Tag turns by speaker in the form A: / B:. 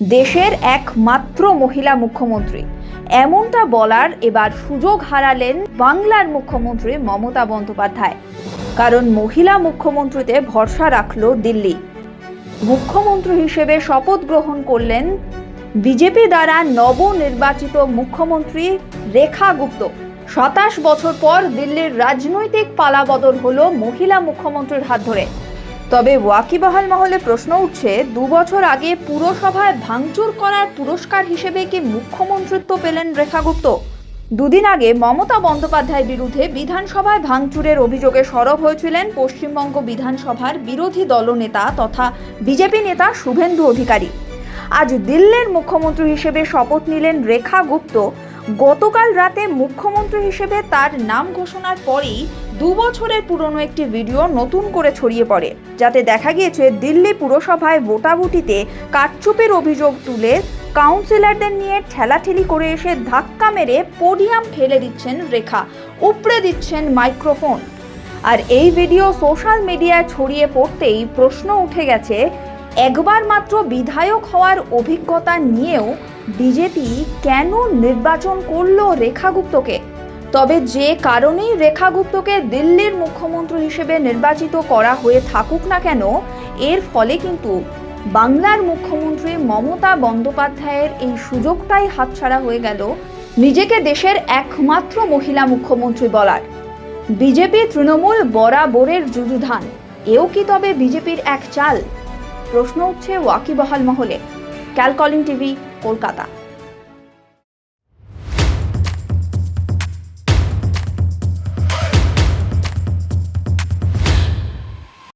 A: দেশের একমাত্র মহিলা মুখ্যমন্ত্রী। এমনটা বলার এবার সুযোগ হারালেন বাংলার মুখ্যমন্ত্রী মমতা বন্দ্যোপাধ্যায়। কারণ মহিলা মুখ্যমন্ত্রীতে ভরসা রাখল দিল্লি। মুখ্যমন্ত্রী হিসেবে শপথ গ্রহণ করলেন বিজেপি দ্বারা নবনির্বাচিত মুখ্যমন্ত্রী রেখা গুপ্ত। সাতাশ বছর পর দিল্লির রাজনৈতিক পালাবদল হলো মহিলা মুখ্যমন্ত্রীর হাত ধরে। তবে ওয়াকিবহাল মহলে প্রশ্ন উঠছে, দু বছর আগে পুরসভায় ভাঙচুর করার পুরস্কার হিসেবে কি মুখ্যমন্ত্রিত্ব পেলেন রেখা গুপ্ত? দুদিন আগে মমতা বন্দ্যোপাধ্যায়ের বিরুদ্ধে বিধানসভায় ভাঙচুরের অভিযোগে সরব হয়েছিলেন পশ্চিমবঙ্গ বিধানসভার বিরোধী দলনেতা তথা বিজেপি নেতা শুভেন্দু অধিকারী। আজ দিল্লির মুখ্যমন্ত্রী হিসেবে শপথ নিলেন রেখা গুপ্ত। গতকাল রাতে মুখ্যমন্ত্রী হিসেবে তার নাম ঘোষণার পরেই দু বছরের পুরনো একটি ভিডিও নতুন করে ছড়িয়ে পড়ে, যাতে দেখা গিয়েছে দিল্লি পুরসভায় ভোটাভুটিতে কারচুপের অভিযোগ তুলে কাউন্সিলরদের নিয়ে ঠেলাঠেলি করে এসে ধাক্কা মেরে পোডিয়াম ফেলে দিচ্ছেন রেখা, উপড়ে দিচ্ছেন মাইক্রোফোন। আর এই ভিডিও সোশ্যাল মিডিয়ায় ছড়িয়ে পড়তেই প্রশ্ন উঠে গেছে একবার মাত্র বিধায়ক হওয়ার অভিজ্ঞতা নিয়েও বিজেপি কেন নির্বাচন করল রেখা গুপ্তকে তবে যে কারণেই রেখা গুপ্তকে দিল্লির মুখ্যমন্ত্রী হিসেবে নির্বাচিত করা হয়ে থাকুক না কেন, এর ফলে কিন্তু বাংলার মুখ্যমন্ত্রী মমতা বন্দ্যোপাধ্যায়ের এই সুযোগটাই হাতছাড়া হয়ে গেল নিজেকে দেশের একমাত্র মহিলা মুখ্যমন্ত্রী বলার। বিজেপি তৃণমূল বরাবরের যুযুধান, এও কি তবে বিজেপির এক চাল? প্রশ্ন উঠছে ওয়াকিবহাল মহলে। ক্যালকলিং টিভি কলকাতা।